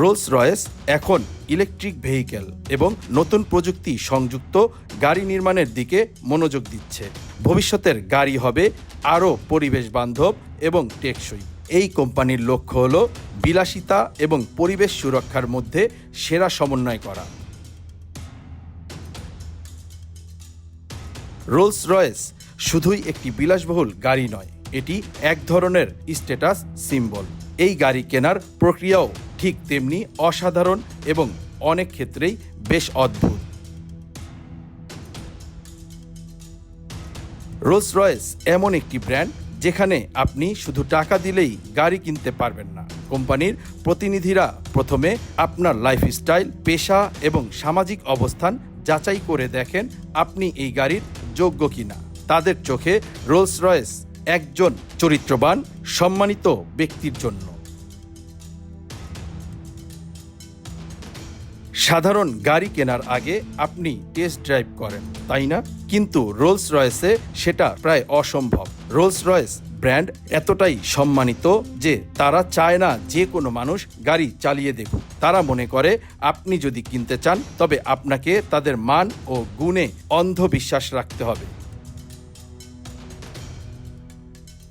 Rolls Royce এখন electric vehicle এবং নতুন প্রযুক্তি সংযুক্ত গাড়ি নির্মাণের দিকে মনোযোগ দিচ্ছে। ভবিষ্যতের গাড়ি হবে আরও পরিবেশ বান্ধব এবং টেকসই। এই কোম্পানির লক্ষ্য হল বিলাসিতা এবং পরিবেশ সুরক্ষার মধ্যে সেরা সমন্বয় করা। রোলস রয়েস শুধুই একটি বিলাসবহুল গাড়ি নয়, এটি এক ধরনের স্ট্যাটাস সিম্বল। এই গাড়ি কেনার প্রক্রিয়াও ঠিক তেমনি অসাধারণ এবং অনেক ক্ষেত্রেই বেশ অদ্ভুত। রোলস রয়েস এমন একটি ব্র্যান্ড যেখানে আপনি শুধু টাকা দিলেই গাড়ি কিনতে পারবেন না। কোম্পানির প্রতিনিধিরা প্রথমে আপনার লাইফস্টাইল পেশা এবং সামাজিক অবস্থান যাচাই করে দেখেন আপনি এই গাড়ির যোগ্য কিনা। তাদের চোখে রোলস রয়েস একজন চরিত্রবান, সম্মানিত ব্যক্তির জন্য। সাধারণ গাড়ি কেনার আগে আপনি টেস্ট ড্রাইভ করেন, তাই না? কিন্তু রোলস রয়েসে সেটা প্রায় অসম্ভব। রোলস রয়েস ব্র্যান্ড এতটাই সম্মানিত যে তারা চায় না যে কোনো মানুষ গাড়ি চালিয়ে দেখুক। তারা মনে করে আপনি যদি কিনতে চান, তবে আপনাকে তাদের মান ও গুণে অন্ধবিশ্বাস রাখতে হবে।